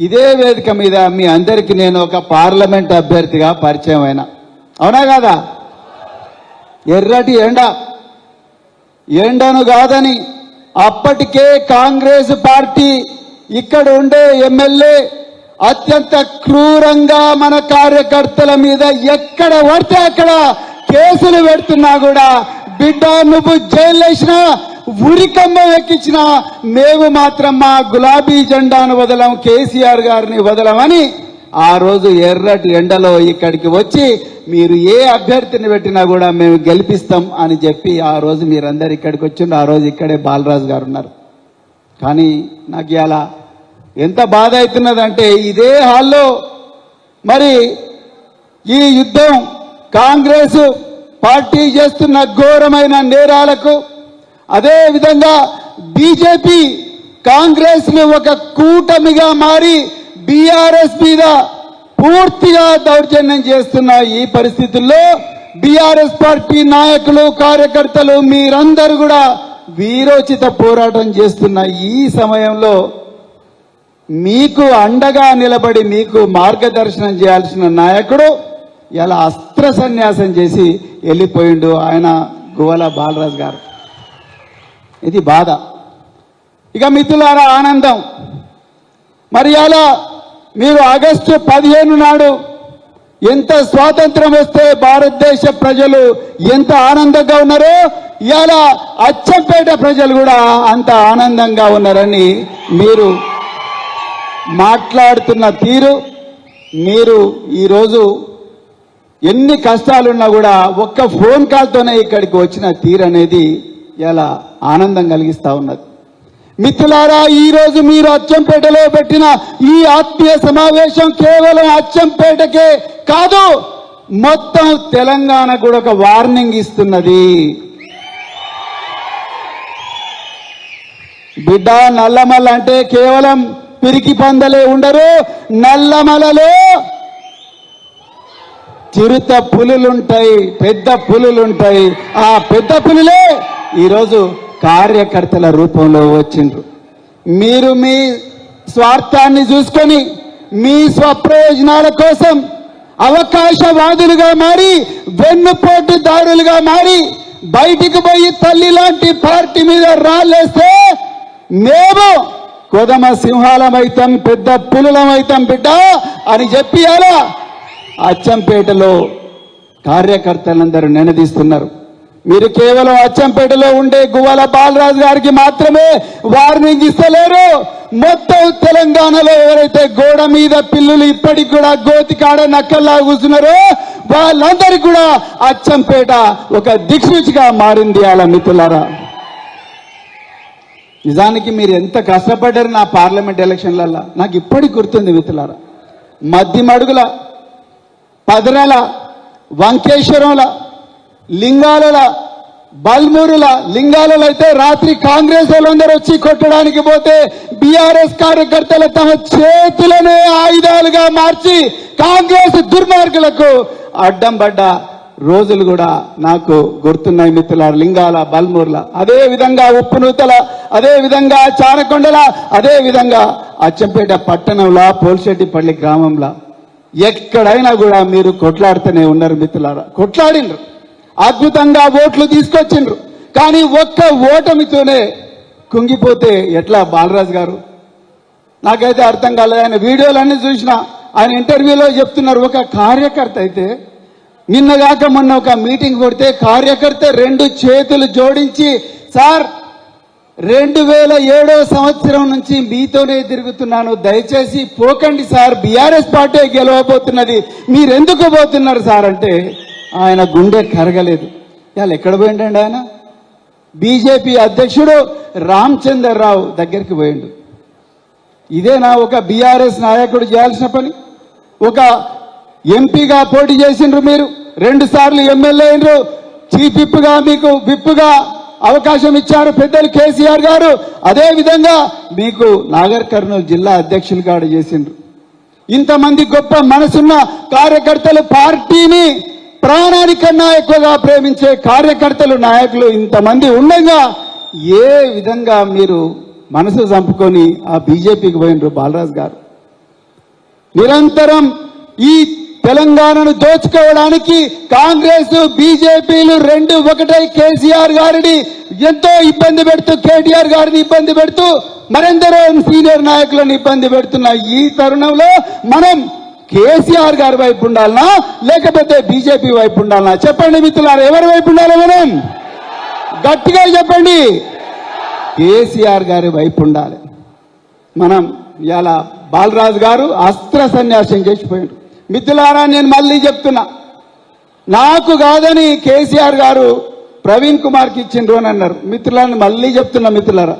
ఇదే వేదిక మీద మీ అందరికీ నేను ఒక పార్లమెంట్ అభ్యర్థిగా పరిచయం అయినా. అవునా కాదా? ఎర్రటి ఎండ. ఎండను కాదని అప్పటికే కాంగ్రెస్ పార్టీ ఇక్కడ ఉండే ఎమ్మెల్యే అత్యంత క్రూరంగా మన కార్యకర్తల మీద ఎక్కడ పడితే అక్కడ కేసులు పెడుతున్నా కూడా బిడ్డ నువ్వు జైలు వేసినా ఉరికమ్మ ఎక్కించిన మేము మాత్రం మా గులాబీ జెండాను వదలం కేసీఆర్ గారిని వదలమని ఆ రోజు ఎర్రటి ఎండలో ఇక్కడికి వచ్చి మీరు ఏ అభ్యర్థిని పెట్టినా కూడా మేము గెలిపిస్తాం అని చెప్పి ఆ రోజు మీరందరు ఇక్కడికి వచ్చిండ్రు. ఆ రోజు ఇక్కడే బాలరాజు గారు ఉన్నారు. కానీ నాకు ఇలా ఎంత బాధ అవుతున్నదంటే ఇదే హాల్లో మరి ఈ యుద్ధం కాంగ్రెస్ పార్టీ చేస్తున్న ఘోరమైన నేరాలకు అదే విధంగా బీజేపీ కాంగ్రెస్ని ఒక కూటమిగా మారి బీఆర్ఎస్ మీద పూర్తిగా దౌర్జన్యం చేస్తున్న ఈ పరిస్థితుల్లో బీఆర్ఎస్ పార్టీ నాయకులు కార్యకర్తలు మీరందరూ కూడా వీరోచిత పోరాటం చేస్తున్న ఈ సమయంలో మీకు అండగా నిలబడి మీకు మార్గదర్శనం చేయాల్సిన నాయకుడు ఇలా అస్త్ర సన్యాసం చేసి వెళ్ళిపోయిండు ఆయన గువల బాలరాజు గారు. ఇది బాధ. ఇక మిత్రులారా ఆనందం. మరి అలా మీరు ఆగస్టు పదిహేను నాడు ఎంత స్వాతంత్రం వస్తే భారతదేశ ప్రజలు ఎంత ఆనందంగా ఉన్నారో ఇవాళ అచ్చంపేట ప్రజలు కూడా అంత ఆనందంగా ఉన్నారని మీరు మాట్లాడుతున్న తీరు మీరు ఈరోజు ఎన్ని కష్టాలున్నా కూడా ఒక్క ఫోన్ కాల్తోనే ఇక్కడికి వచ్చిన తీరు అనేది ఇలా ఆనందం కలిగిస్తా ఉన్నది. మిత్రులారా ఈ రోజు మీరు అచ్చంపేటలో పెట్టిన ఈ ఆత్మీయ సమావేశం కేవలం అచ్చంపేటకే కాదు మొత్తం తెలంగాణ కూడా ఒక వార్నింగ్ ఇస్తున్నది. బిడ్డ నల్లమల్ల అంటే కేవలం పిరికి పందలే ఉండరు నల్లమలలో చిరుత పులులుంటాయి పెద్ద పులులుంటాయి. ఆ పెద్ద పులులే ఈరోజు కార్యకర్తల రూపంలో వచ్చిండ్రు. మీరు మీ స్వార్థాన్ని చూసుకొని మీ స్వప్రయోజనాల కోసం అవకాశవాదులుగా మారి వెన్నుపోటుదారులుగా మారి బయటికి పోయి తల్లి లాంటి పార్టీ మీద రాళ్ళేస్తే మేము కొదమ సింహాలమైతాం పెద్ద పులులమైతాం బిడ్డ అని చెప్పి అలా అచ్చంపేటలో కార్యకర్తలందరూ నినదీస్తున్నారు. మీరు కేవలం అచ్చంపేటలో ఉండే గువ్వల బాలరాజు గారికి మాత్రమే వార్నింగ్ ఇస్తలేరు. మొత్తం తెలంగాణలో ఎవరైతే గోడ మీద పిల్లులు ఇప్పటికి కూడా గోతి కాడ నక్కల్లా కూర్చున్నారో వాళ్ళందరికీ కూడా అచ్చంపేట ఒక దిక్సూచిగా మారింది అలా మిత్రులారా. నిజానికి మీరు ఎంత కష్టపడ్డారు నా పార్లమెంట్ ఎలక్షన్లలో నాకు ఇప్పటికి గుర్తుంది మిత్రులారా. మధ్యమడుగుల పదరాల వంకేశ్వరంల లింగాల బల్మూరుల లింగాలలో అయితే రాత్రి కాంగ్రెస్ వాళ్ళందరూ వచ్చి కొట్టడానికి పోతే బీఆర్ఎస్ కార్యకర్తలు తమ చేతులనే ఆయుధాలుగా మార్చి కాంగ్రెస్ దుర్మార్గులకు అడ్డం పడ్డ రోజులు కూడా నాకు గుర్తున్నాయి మిత్రుల లింగాల బల్మూర్ల అదే విధంగా ఉప్పునూతల అదే విధంగా చారకొండల అదే విధంగా అచ్చంపేట పట్టణంలో పోల్శెట్టిపల్లి గ్రామంలో ఎక్కడైనా కూడా మీరు కొట్లాడుతూనే ఉన్నారు మిత్రులారా. కొట్లాడిండ్రు అద్భుతంగా ఓట్లు తీసుకొచ్చిండ్రు. కానీ ఒక్క ఓటమితోనే కుంగిపోతే ఎట్లా బాలరాజు గారు? నాకైతే అర్థం కాలేదు. ఆయన వీడియోలన్నీ చూసిన ఆయన ఇంటర్వ్యూలో చెప్తున్నారు ఒక కార్యకర్త అయితే. నిన్నగాక మొన్న ఒక మీటింగ్ కొడితే కార్యకర్త రెండు చేతులు జోడించి సార్ రెండు వేల ఏడో సంవత్సరం నుంచి మీతోనే తిరుగుతున్నాను. దయచేసి పోకండి సార్. బీఆర్ఎస్ పార్టీ గెలవబోతున్నది. మీరెందుకు పోతున్నారు సార్? అంటే ఆయన గుండె కరగలేదు. ఇవాళ ఎక్కడ పోయిండండి ఆయన? బీజేపీ అధ్యక్షుడు రామచంద్రరావు దగ్గరికి పోయిండు. ఇదేనా ఒక బీఆర్ఎస్ నాయకుడు చేయాల్సిన పని? ఒక ఎంపీగా పోటీ చేసిండ్రు మీరు రెండు సార్లు ఎమ్మెల్యే అయినరు చీఫ్ విప్గా మీకు విప్పుగా అవకాశం ఇచ్చారు పెద్దలు కేసీఆర్ గారు. అదే విధంగా మీకు నాగర్ కర్నూలు జిల్లా అధ్యక్షులు కాడ చేసిండ్రు. ఇంతమంది గొప్ప మనసున్న కార్యకర్తలు పార్టీని ప్రాణానికన్నా ఎక్కువగా ప్రేమించే కార్యకర్తలు నాయకులు ఇంతమంది ఉండగా ఏ విధంగా మీరు మనసు చంపుకొని ఆ బీజేపీకి పోయినరు బాలరాజు గారు? నిరంతరం ఈ తెలంగాణను దోచుకోవడానికి కాంగ్రెస్ బీజేపీలు రెండు ఒకటై కేసీఆర్ గారిని ఎంతో ఇబ్బంది పెడుతూ కేటీఆర్ గారిని ఇబ్బంది పెడుతూ మరెందరో సీనియర్ నాయకులను ఇబ్బంది పెడుతున్న ఈ తరుణంలో మనం కేసీఆర్ గారి వైపు ఉండాలనా? లేకపోతే బీజేపీ వైపు ఉండాలనా? చెప్పండి మిత్రులారా ఎవరి వైపు ఉండాలి మనం? గట్టిగా చెప్పండి. కేసీఆర్ గారి వైపు ఉండాలి. మనం ఇలా బాలరాజు గారు అస్త్ర సన్యాసం చేసిపోయాడు. మిత్రులారా నేను మళ్ళీ చెప్తున్నా. నాకు కాదని కేసీఆర్ గారు ప్రవీణ్ కుమార్కి ఇచ్చిండ్రు అని అన్నారు. మిత్రులని మళ్ళీ చెప్తున్నా మిత్రులారా.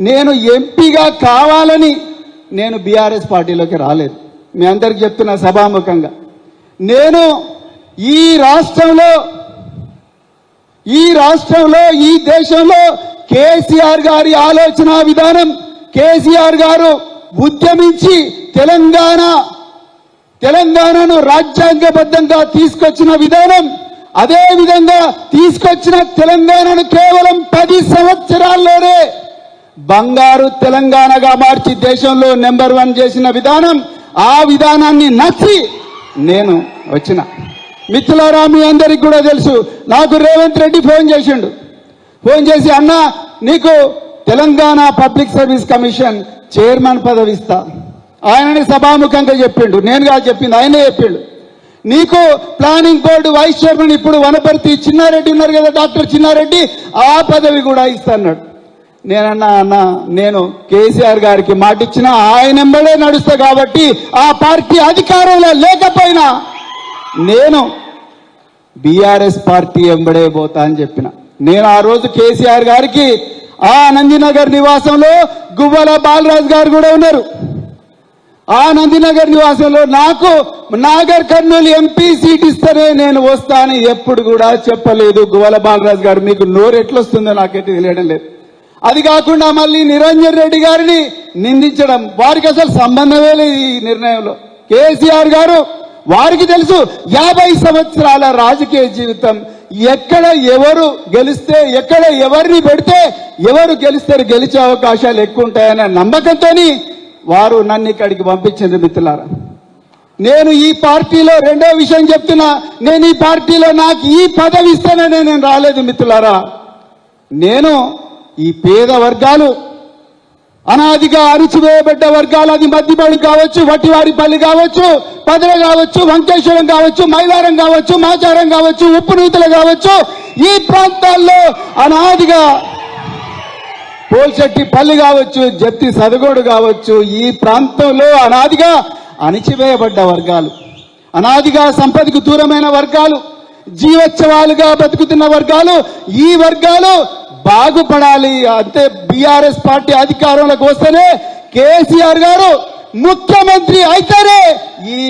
నేను ఎంపీగా కావాలని నేను బీఆర్ఎస్ పార్టీలోకి రాలేదు. మీ అందరికి చెప్తున్నా సభాముఖంగా. నేను ఈ రాష్ట్రంలో ఈ రాష్ట్రంలో ఈ దేశంలో కేసీఆర్ గారి ఆలోచన విధానం కేసీఆర్ గారు ఉద్యమించి తెలంగాణ తెలంగాణను రాజ్యాంగబద్ధంగా తీసుకొచ్చిన విధానం అదే విధంగా తీసుకొచ్చిన తెలంగాణను కేవలం పది సంవత్సరాల్లోనే బంగారు తెలంగాణగా మార్చి దేశంలో నెంబర్ వన్ చేసిన విధానం ఆ విధానాన్ని నచ్చి నేను వచ్చిన. మిత్రులారా మీ అందరికి కూడా తెలుసు నాకు రేవంత్ రెడ్డి ఫోన్ చేసిండు. ఫోన్ చేసి అన్న నీకు Telangana public service commission chairman పదవి ఇస్తా. ఆయనని సభాముఖంగా చెప్పిండు. నేను కాదు చెప్పింది ఆయనే చెప్పిండు. నీకు ప్లానింగ్ బోర్డు వైస్ చైర్మన్ ఇప్పుడు వనపర్తి చిన్నారెడ్డి ఉన్నారు కదా డాక్టర్ చిన్నారెడ్డి ఆ పదవి కూడా ఇస్తా అన్నాడు. నేనన్నా అన్న నేను కేసీఆర్ గారికి మాట ఇచ్చిన ఆయన ఎంబడే నడుస్తా కాబట్టి ఆ పార్టీ అధికారంలో లేకపోయినా నేను బీఆర్ఎస్ పార్టీ ఎంబడే పోతా అని చెప్పిన. నేను ఆ రోజు కేసీఆర్ గారికి ఆ నందినగర్ నివాసంలో గువ్వల బాలరాజు గారు కూడా ఉన్నారు. ఆ నందినగర్ నివాసంలో నాకు నాగర్ కర్నూలు ఎంపీ సీట్ ఇస్తేనే నేను వస్తా అని ఎప్పుడు కూడా చెప్పలేదు. గువ్వల బాలరాజు గారు మీకు నోరు ఎట్లొస్తుందో నాకైతే తెలియడం లేదు. అది కాకుండా మళ్ళీ నిరంజన్ రెడ్డి గారిని నిందించడం. వారికి అసలు సంబంధమే లేదు ఈ నిర్ణయంలో. కేసీఆర్ గారు వారికి తెలుసు యాభై సంవత్సరాల రాజకీయ జీవితం. ఎక్కడ ఎవరు గెలిస్తే ఎక్కడ ఎవరిని పెడితే ఎవరు గెలిస్తారు గెలిచే అవకాశాలు ఎక్కువ ఉంటాయనే నమ్మకంతోని వారు నన్ను ఇక్కడికి పంపించింది మిత్రులారా. నేను ఈ పార్టీలో రెండో విషయం చెప్తున్నా. నేను ఈ పార్టీలో నాకు ఈ పదవి ఇస్తాననే నేను రాలేదు మిత్రులారా. నేను ఈ పేద వర్గాలు అనాదిగా అణిచివేయబడ్డ వర్గాలు అది మధ్యబడి కావచ్చు వట్టివారిపల్లి కావచ్చు పదవ కావచ్చు వంకేశ్వరం కావచ్చు మైలారం కావచ్చు మాచారం కావచ్చు ఉప్పు ఉప్పునూతలు కావచ్చు ఈ ప్రాంతాల్లో అనాదిగా పోల్చెట్టి పల్లి కావచ్చు జత్తి సదగోడు కావచ్చు ఈ ప్రాంతంలో అనాదిగా అణిచివేయబడ్డ వర్గాలు అనాదిగా సంపదకు దూరమైన వర్గాలు జీవోత్సవాలుగా బతుకుతున్న వర్గాలు ఈ వర్గాలు బాగుపడాలి. అంటే బీఆర్ఎస్ పార్టీ అధికారంలోకి వస్తేనే కేసీఆర్ గారు ముఖ్యమంత్రి అయితేనే ఈ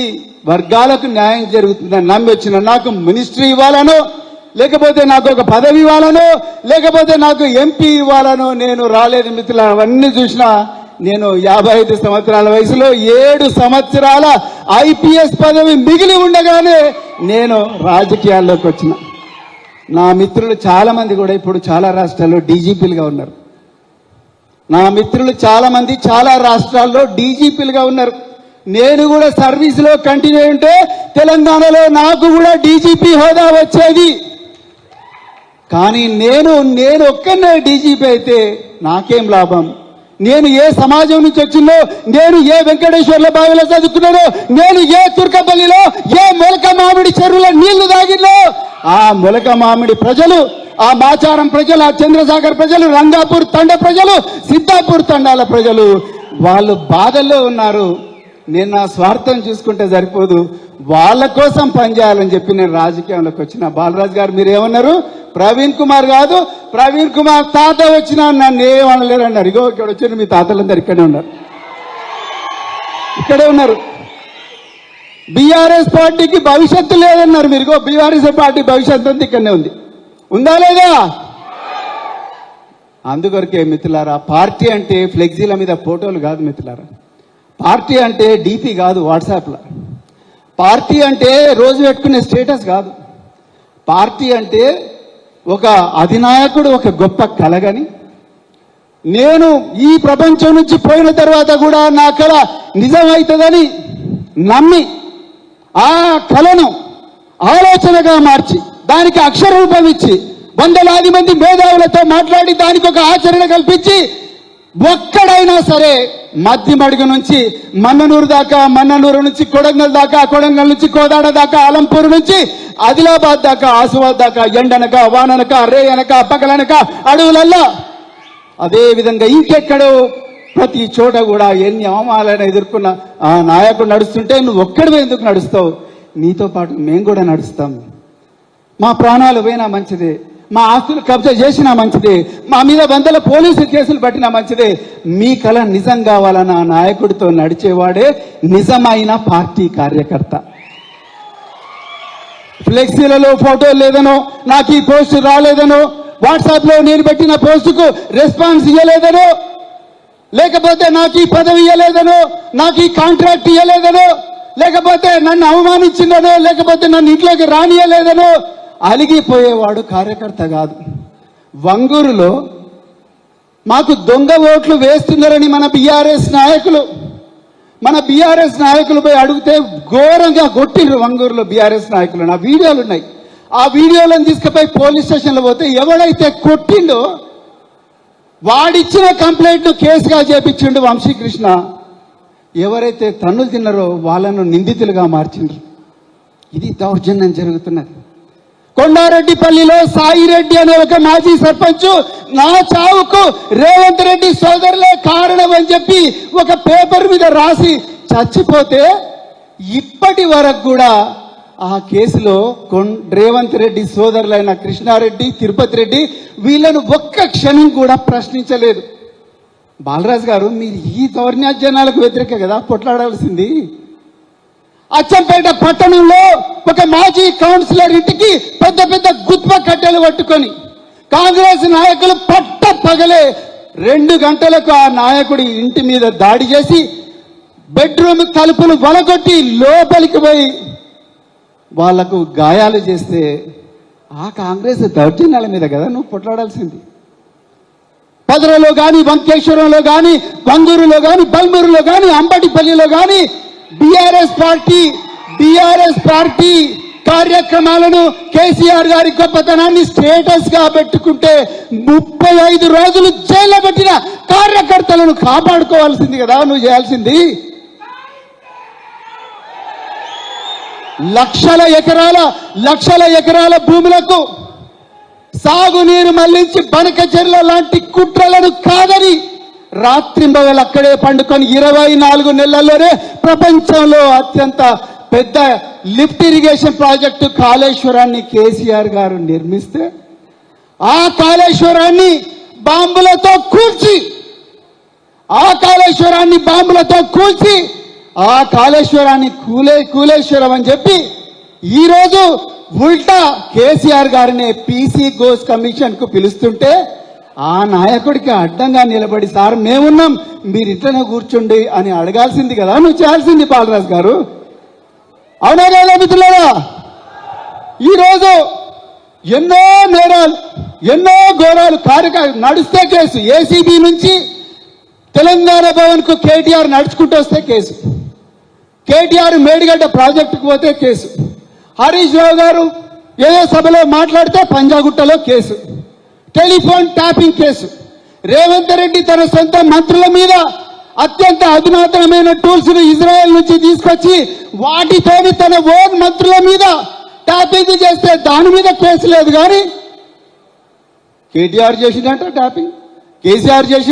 వర్గాలకు న్యాయం జరుగుతుందని నమ్మి వచ్చిన నాకు మినిస్ట్రీ ఇవ్వాలను లేకపోతే నాకు ఒక పదవి ఇవ్వాలను లేకపోతే నాకు ఎంపీ ఇవ్వాలను నేను రాలేదు మిత్రులు అవన్నీ చూసినా నేను యాభై ఐదు సంవత్సరాల వయసులో ఏడు సంవత్సరాల ఐపీఎస్ పదవి మిగిలి ఉండగానే నేను రాజకీయాల్లోకి వచ్చిన. నా మిత్రులు చాలామంది కూడా ఇప్పుడు చాలా రాష్ట్రాల్లో డీజీపీలుగా ఉన్నారు. నా మిత్రులు చాలామంది చాలా రాష్ట్రాల్లో డీజీపీలుగా ఉన్నారు. నేను కూడా సర్వీసులో కంటిన్యూ ఉంటే తెలంగాణలో నాకు కూడా డీజీపీ హోదా వచ్చేది. కానీ నేను నేను ఒక్కనే డీజీపీ అయితే నాకేం లాభం? నేను ఏ సమాజం నుంచి వచ్చిందో నేను ఏ వెంకటేశ్వర్ల బావిలో చదువుకున్నానో నేను ఏ తుర్కపల్లిలో ఏ మొలక మామిడి చెరువులో నీళ్ళు తాగినో ఆ మొలక మామిడి ప్రజలు ఆ మాచారం ప్రజలు ఆ చంద్రసాగర్ ప్రజలు రంగాపూర్ తండ ప్రజలు సిద్ధాపూర్ తండాల ప్రజలు వాళ్ళు బాధల్లో ఉన్నారు. నేను నా స్వార్థం చూసుకుంటే సరిపోదు. వాళ్ళ కోసం పనిచేయాలని చెప్పి నేను రాజకీయంలోకి వచ్చిన. బాలరాజు గారు మీరు ఏమన్నారు ప్రవీణ్ కుమార్ కాదు ప్రవీణ్ కుమార్ తాత వచ్చినా నన్ను ఏమనలేరు అన్నారు ఇగో ఇక్కడ వచ్చిన మీ తాతలందరూ ఇక్కడే ఉన్నారు. ఇక్కడే ఉన్నారు. బీఆర్ఎస్ పార్టీకి భవిష్యత్తు లేదన్నారు మీరు. ఇగో బీఆర్ఎస్ పార్టీ భవిష్యత్తు అంతా ఇక్కడనే ఉంది. ఉందా లేదా? అందుకొరకే మిత్రులారా పార్టీ అంటే ఫ్లెక్సీల మీద ఫోటోలు కాదు మిత్రులారా. పార్టీ అంటే డీపీ కాదు వాట్సాప్లో. పార్టీ అంటే రోజు పెట్టుకునే స్టేటస్ కాదు. పార్టీ అంటే ఒక అధినాయకుడు ఒక గొప్ప కలగని నేను ఈ ప్రపంచం నుంచి పోయిన తర్వాత కూడా నా కళ నిజమవుతుందని నమ్మి ఆ కళను ఆలోచనగా మార్చి దానికి అక్షరూపం ఇచ్చి వందలాది మంది మేధావులతో మాట్లాడి దానికి ఒక ఆచరణ కల్పించి ఒక్కడైనా సరే మధ్యమడుగు నుంచి మన్ననూరు దాకా మన్ననూరు నుంచి కొడంగల్ దాకా కొడంగల్ నుంచి కోదాడ దాకా అలంపూర్ నుంచి ఆదిలాబాద్ దాకా ఆసిఫాబాద్ దాకా ఎండనక వాననక రే అనక పగలనక అడవులల్లా. అదే విధంగా ఇంకెక్కడో ప్రతి చోట కూడా ఎన్ని అవమానాలను ఎదుర్కొన్న ఆ నాయకుడు నడుస్తుంటే నువ్వు ఒక్కడివే ఎందుకు నడుస్తావు? నీతో పాటు మేము కూడా నడుస్తాం. మా ప్రాణాలు పోయినా మంచిదే. మా ఆస్తులు కబ్జా చేసినా మంచిదే. మా మీద వందల పోలీసు కేసులు పట్టినా మంచిదే. మీ కళ నిజం కావాలన్న నాయకుడితో నడిచేవాడే నిజమైన పార్టీ కార్యకర్త. ఫ్లెక్సీలలో ఫోటో లేదనో నాకు ఈ పోస్ట్ రాలేదనో వాట్సాప్లో నేను పెట్టిన పోస్టుకు రెస్పాన్స్ ఇవ్వలేదనో లేకపోతే నాకు ఈ పదవి ఇవ్వలేదనో నాకు ఈ కాంట్రాక్ట్ ఇవ్వలేదనో లేకపోతే నన్ను అవమానించిందనో లేకపోతే నన్ను ఇంట్లోకి రానియలేదనో అలిగిపోయేవాడు కార్యకర్త కాదు. వంగూరులో మాకు దొంగ ఓట్లు వేస్తున్నారని మన బీఆర్ఎస్ నాయకులు మన బీఆర్ఎస్ నాయకులు పోయి అడిగితే ఘోరంగా కొట్టిండ్రు వంగూరులో బీఆర్ఎస్ నాయకులు నా వీడియోలు ఉన్నాయి. ఆ వీడియోలను తీసుకుపోయి పోలీస్ స్టేషన్లో పోతే ఎవడైతే కొట్టిండో వాడిచ్చిన కంప్లైంట్ కేసుగా చేపించిండు వంశీకృష్ణ. ఎవరైతే తన్నులు తిన్నారో వాళ్ళను నిందితులుగా మార్చిండ్రు. ఇది దౌర్జన్యం జరుగుతున్నది. కొండారెడ్డిపల్లిలో సాయిరెడ్డి అనే ఒక మాజీ సర్పంచ్ నా చావుకు రేవంత్ రెడ్డి సోదరులే కారణం అని చెప్పి ఒక పేపర్ మీద రాసి చచ్చిపోతే ఇప్పటి వరకు కూడా ఆ కేసులో కొన్ రేవంత్ రెడ్డి సోదరులైన కృష్ణారెడ్డి తిరుపతి రెడ్డి వీళ్ళను ఒక్క క్షణం కూడా ప్రశ్నించలేదు. బాలరాజు గారు మీరు ఈ దౌర్ణ్యాజనాలకు వ్యతిరేక కదా పొట్లాడాల్సింది. అచ్చంపేట పట్టణంలో ఒక మాజీ కౌన్సిలర్ ఇంటికి పెద్ద పెద్ద గుత్ప కట్టెలు పట్టుకొని కాంగ్రెస్ నాయకులు పట్ట పగలే రెండు గంటలకు ఆ నాయకుడి ఇంటి మీద దాడి చేసి బెడ్రూమ్ తలుపులు వలగొట్టి లోపలికి పోయి వాళ్ళకు గాయాలు చేస్తే ఆ కాంగ్రెస్ దౌర్జన్యాల మీద కదా నువ్వు పొట్లాడాల్సింది పదరలో కానీ వంకేశ్వరంలో కానీ వంగూరులో కానీ బల్మూరులో కానీ అంబటిపల్లిలో కానీ బీఆర్ఎస్ పార్టీ బీఆర్ఎస్ పార్టీ కార్యక్రమాలను కేసీఆర్ గారి గొప్పతనాన్ని స్టేటస్గా పెట్టుకుంటే ముప్పై ఐదు రోజులు జైల్లో పెట్టిన కార్యకర్తలను కాపాడుకోవాల్సింది కదా నువ్వు చేయాల్సింది? లక్షల ఎకరాల లక్షల ఎకరాల భూములకు సాగునీరు మళ్ళించి బనక చెర్ల లాంటి కుట్రలను కాదని రాత్రింబవలు అక్కడే పండుకొని ఇరవై నాలుగు నెలల్లోనే ప్రపంచంలో అత్యంత పెద్ద లిఫ్ట్ ఇరిగేషన్ ప్రాజెక్టు కాళేశ్వరాన్ని కేసీఆర్ గారు నిర్మిస్తే ఆ కాళేశ్వరాన్ని బాంబులతో కూల్చి ఆ కాళేశ్వరాన్ని బాంబులతో కూల్చి ఆ కాళేశ్వరాన్ని కూలే కూలేశ్వరం అని చెప్పి ఈరోజు ఉల్టా కేసీఆర్ గారిని పీసీ గోస్ కమిషన్కు పిలుస్తుంటే ఆ నాయకుడికి అడ్డంగా నిలబడి సార్ మేమున్నాం మీరు ఇట్లనే కూర్చోండి అని అడగాల్సింది కదా నువ్వు చేయాల్సింది బాలరాజు గారు. అవునా లేదా మిత్రులారా? ఈరోజు ఎన్నో నేరాలు ఎన్నో ఘోరాలు కార్యక నడిస్తే కేసు. ఏసీబీ నుంచి తెలంగాణ భవన్కు కేటీఆర్ నడుచుకుంటూ వస్తే కేసు. కేటీఆర్ మేడిగడ్డ ప్రాజెక్టుకు పోతే కేసు. హరీష్ రావు గారు ఏదో సభలో మాట్లాడితే పంజాగుట్టలో case. Telephone tapping case. Revanth Reddy తన సొంత మంత్రుల మీద అత్యంత అధునాతనమైన టూల్స్ను ఇజ్రాయెల్ నుంచి తీసుకొచ్చి వాటితోని తన ఓన్ మంత్రుల మీద ట్యాపింగ్ చేస్తే దాని మీద కేసు లేదు కానీ కేటీఆర్ చేసిందంట ట్యాపింగ్ కేసీఆర్ చేసి